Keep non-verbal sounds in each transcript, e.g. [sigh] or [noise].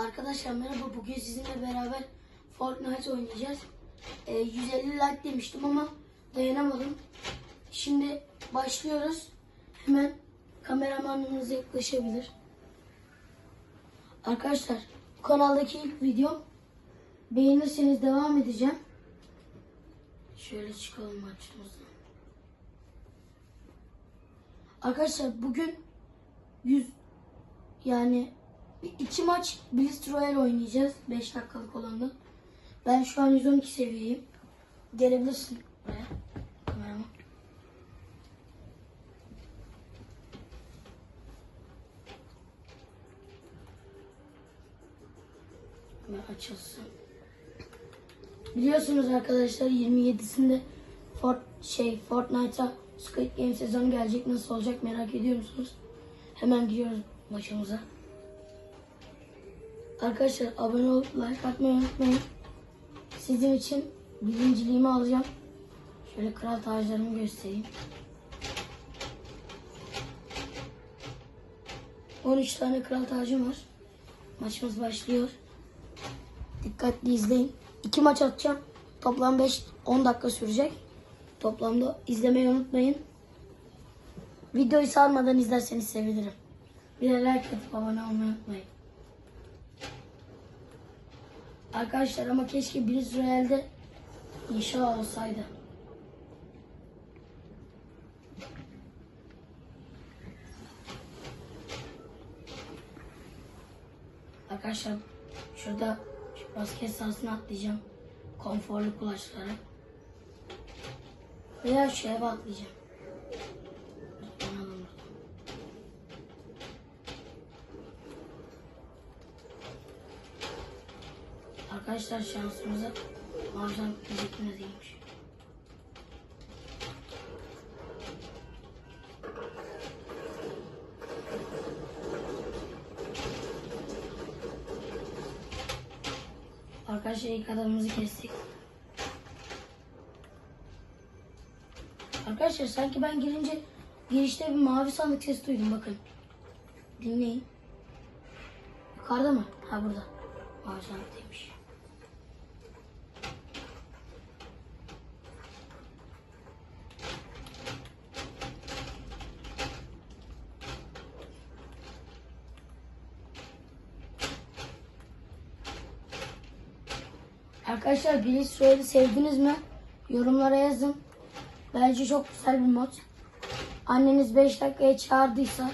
Arkadaşlar merhaba. Bugün sizinle beraber Fortnite oynayacağız. Ee, 150 like demiştim ama dayanamadım. Şimdi başlıyoruz. Hemen kameramanımız yaklaşabilir. Arkadaşlar bu kanaldaki ilk videom. Beğenirseniz devam edeceğim. Şöyle çıkalım maçımızdan. Arkadaşlar bugün 100 yani iki maç Blitz Royale oynayacağız. 5 dakikalık olanı. Ben şu an 112 seviyeyim. Gelebilirsin buraya. Kameraman. Hemen açılsın. Biliyorsunuz arkadaşlar 27'sinde Fort şey Fortnite'a Squid Game sezonu gelecek. Nasıl olacak merak ediyor musunuz? Hemen giriyoruz başımıza. Arkadaşlar abone olup like atmayı unutmayın. Sizin için birinciliğimi alacağım. Şöyle kral taclarımı göstereyim. 13 tane kral tacım var. Maçımız başlıyor. Dikkatli izleyin. İki maç atacağım. Toplam 5-10 dakika sürecek. Toplamda izlemeyi unutmayın. Videoyu sarmadan izlerseniz sevinirim. Bir de like atıp abone olmayı unutmayın. Arkadaşlar ama keşke Blitz Royale'de inşa olsaydı. Arkadaşlar şurada şu basket sahasına atlayacağım. Konforlu kulaçlara. Veya şu eve atlayacağım. Alalım buradan. Arkadaşlar şansımıza diyecektim de değilmiş. Arkadaşlar ilk adamımızı kestik. Arkadaşlar sanki ben girince girişte bir mavi sandık sesi duydum bakın. Dinleyin. Yukarıda mı? Ha burada. Mavi sandıktaymış. Arkadaşlar Blitz Royale'i sevdiniz mi? Yorumlara yazın. Bence çok güzel bir mod. Anneniz 5 dakikaya çağırdıysa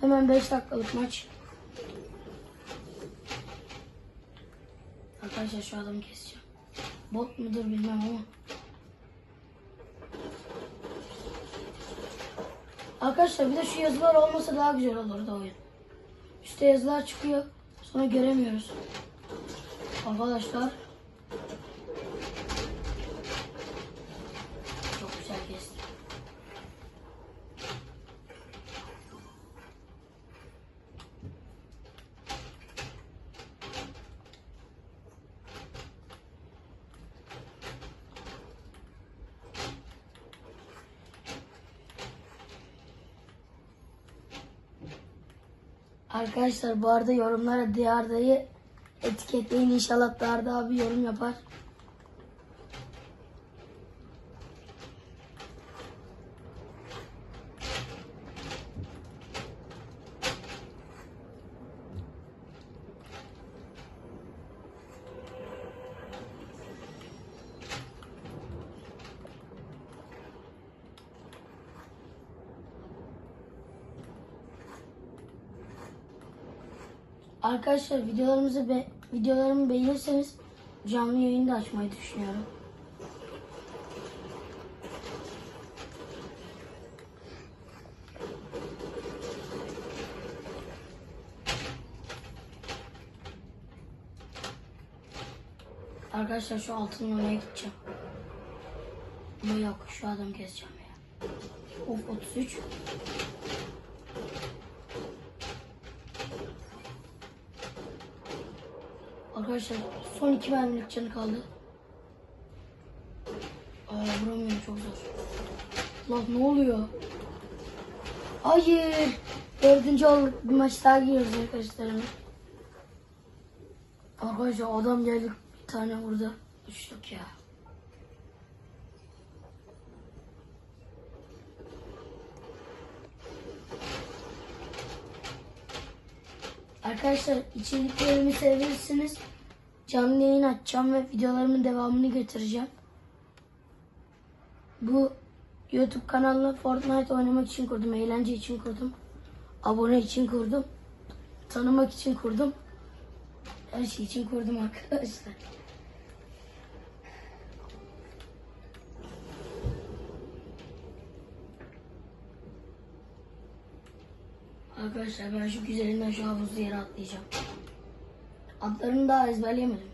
hemen 5 dakikalık maç. Arkadaşlar şu adamı keseceğim. Bot mudur bilmem ama. Arkadaşlar bir de şu yazılar olmasa daha güzel olurdu oyun. Üstte yazılar çıkıyor. Sonra göremiyoruz. Arkadaşlar. Çok güzel kesti. Arkadaşlar bu arada yorumlara Diyarda'yı etiketleyin inşallah Diyarda abi yorum yapar. Arkadaşlar videolarımızı be videolarımı beğenirseniz canlı yayın da açmayı düşünüyorum. Arkadaşlar şu altın oraya gideceğim. Ama yok şu adam keseceğim ya. Of 33. Arkadaşlar son iki mermilik canı kaldı. Aa vuramıyorum çok zor. Lan ne oluyor? Hayır. Dördüncü olduk. Bir maç daha giriyoruz arkadaşlarım. Arkadaşlar adam geldi bir tane burada. Uçtuk ya. Arkadaşlar içeriklerimi sevirsiniz. Canlı yayın açacağım ve videolarımın devamını getireceğim. Bu YouTube kanalını Fortnite oynamak için kurdum. Eğlence için kurdum. Abone için kurdum. Tanımak için kurdum. Her şey için kurdum [laughs] arkadaşlar. Arkadaşlar ben şu güzelinden şu havuzlu yere atlayacağım. Adlarını daha ezberleyemedim.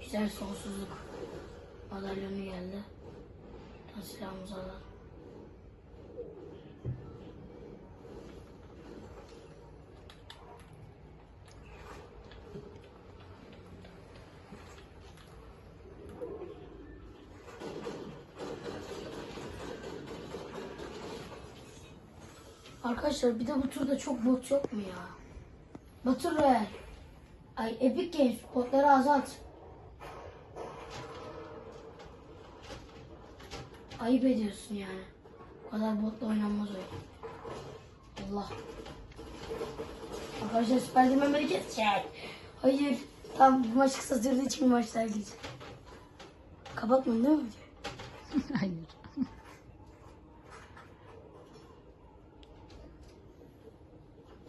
Güzel sonsuzluk madalyonu geldi. Tam alalım. Arkadaşlar bir de bu turda çok bot yok mu ya? Battle Royale. Ay Epic Games botları azalt. Ayıp ediyorsun yani. Bu kadar botla oynanmaz oyun. Allah. Arkadaşlar Spiderman beni kesecek. Hayır. Tam bu maç kısa sürdüğü için bir maçlar geçecek. Kapatmadın değil mi? [laughs] Hayır.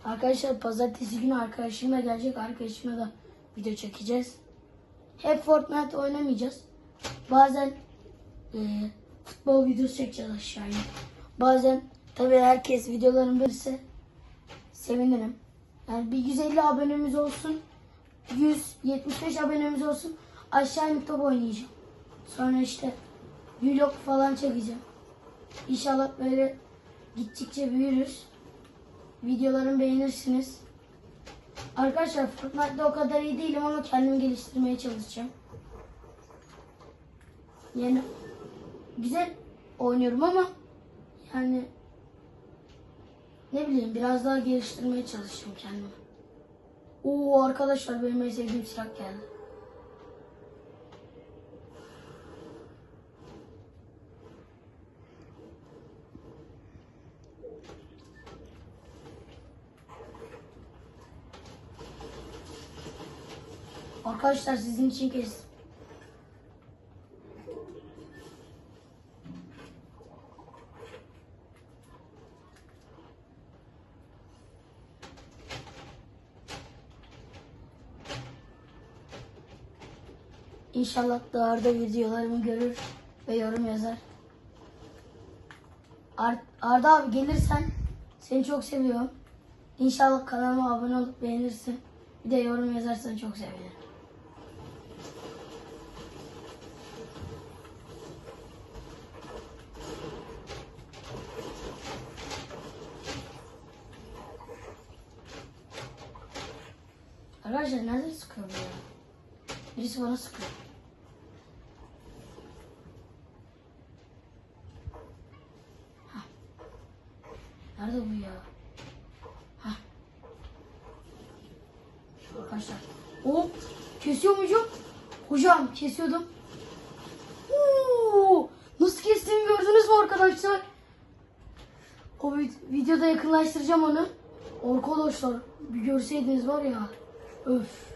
Arkadaşlar pazartesi günü arkadaşımla gelecek. Arkadaşımla da video çekeceğiz. Hep Fortnite oynamayacağız. Bazen e, futbol videosu çekeceğiz aşağıya. Bazen tabii herkes videolarını verirse sevinirim. Yani bir 150 abonemiz olsun. 175 abonemiz olsun. Aşağı inip top oynayacağım. Sonra işte vlog falan çekeceğim. İnşallah böyle gittikçe büyürüz. Videolarımı beğenirsiniz. Arkadaşlar Fortnite'da o kadar iyi değilim ama kendimi geliştirmeye çalışacağım. Yani güzel oynuyorum ama yani ne bileyim biraz daha geliştirmeye çalışacağım kendimi. Oo arkadaşlar benim en sevdiğim silah geldi. Arkadaşlar sizin için kes. İnşallah Dağar'da videolarımı görür ve yorum yazar. Ar- Arda abi gelirsen seni çok seviyorum. İnşallah kanalıma abone olup beğenirsin. Bir de yorum yazarsan çok sevinirim. Arkadaşlar nerede sıkıyor bu ya? Birisi bana sıkıyor. Hah. Nerede bu ya? Hah. Arkadaşlar. Hop. Kesiyor muyum? Hocam kesiyordum. Oo, nasıl kestiğimi gördünüz mü arkadaşlar? O vid- videoda yakınlaştıracağım onu. Arkadaşlar bir görseydiniz var ya. Öf.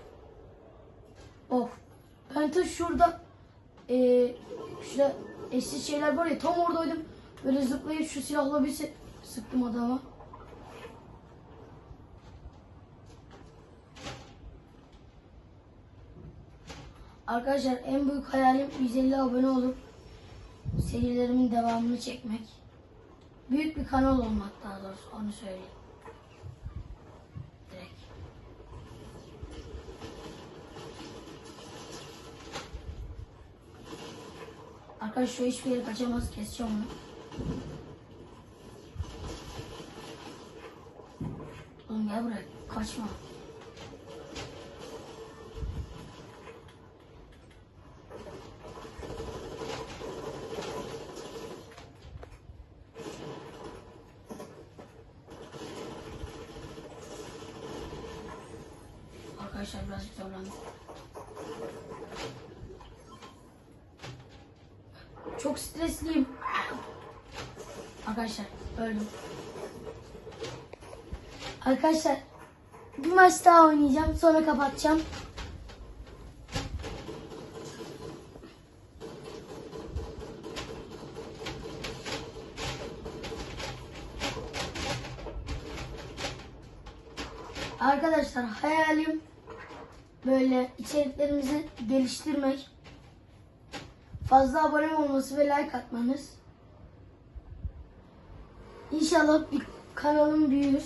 Of. Ben ta şurada eee şurada eşsiz şeyler var ya tam oradaydım. Böyle zıplayıp şu silahla bir sıktım adama. Arkadaşlar en büyük hayalim 150 abone olup serilerimin devamını çekmek. Büyük bir kanal olmak daha doğrusu onu söyleyeyim. Arkadaşlar hiçbir yere kaçamaz keseceğim onu. Oğlum gel buraya kaçma. arkadaşlar birazcık zorlandım. Çok stresliyim. Arkadaşlar öldüm. Arkadaşlar bir maç daha oynayacağım sonra kapatacağım. Arkadaşlar hayalim böyle içeriklerimizi geliştirmek. Fazla abone olması ve like atmanız. İnşallah bir kanalım büyür.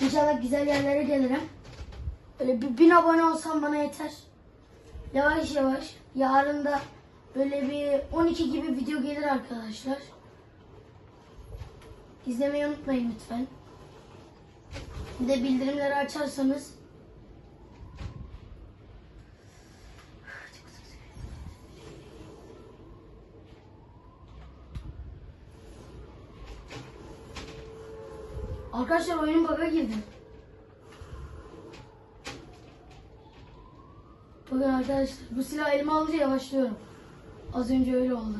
İnşallah güzel yerlere gelirim. Böyle bir bin abone olsam bana yeter. Yavaş yavaş. Yarın da böyle bir 12 gibi video gelir arkadaşlar. İzlemeyi unutmayın lütfen. Bir de bildirimleri açarsanız Arkadaşlar oyunun bug'a girdi. Bakın arkadaşlar bu silah elime alınca yavaşlıyorum. Az önce öyle oldu.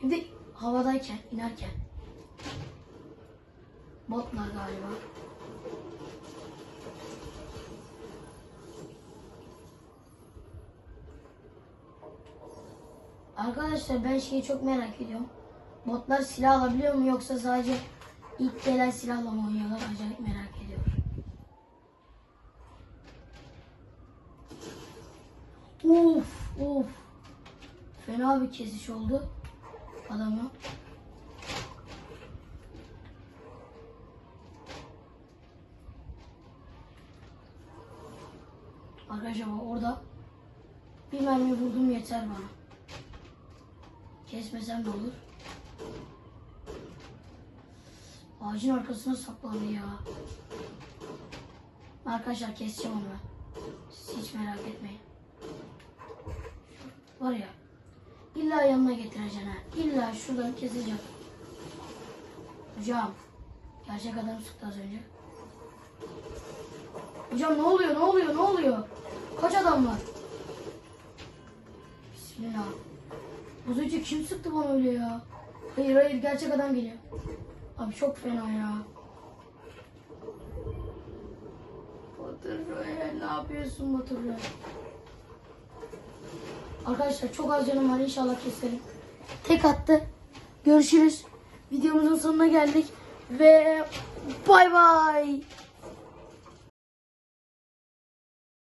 Hem de havadayken, inerken. Botlar galiba. Arkadaşlar ben şeyi çok merak ediyorum. Botlar silah alabiliyor mu yoksa sadece ilk gelen silahla mı oynuyorlar? Acayip merak ediyorum. Uf uf. Fena bir kesiş oldu. Adamı. Arkadaşlar orada bir mermi vurdum yeter bana. Kesmesem de olur. Ağacın arkasına saklandı ya. Arkadaşlar keseceğim onu. Siz hiç merak etmeyin. Var ya. İlla yanına getireceksin ha. İlla şuradan keseceğim. Hocam. Gerçek adam sıktı az önce. Hocam ne oluyor ne oluyor ne oluyor? Kaç adam var? Bismillah. Az önce kim sıktı bana öyle ya? Hayır hayır gerçek adam geliyor. Abi çok fena ya. Royal ne yapıyorsun Royal? Arkadaşlar çok az canım var inşallah keserim. Tek attı. Görüşürüz. Videomuzun sonuna geldik. Ve bay bay.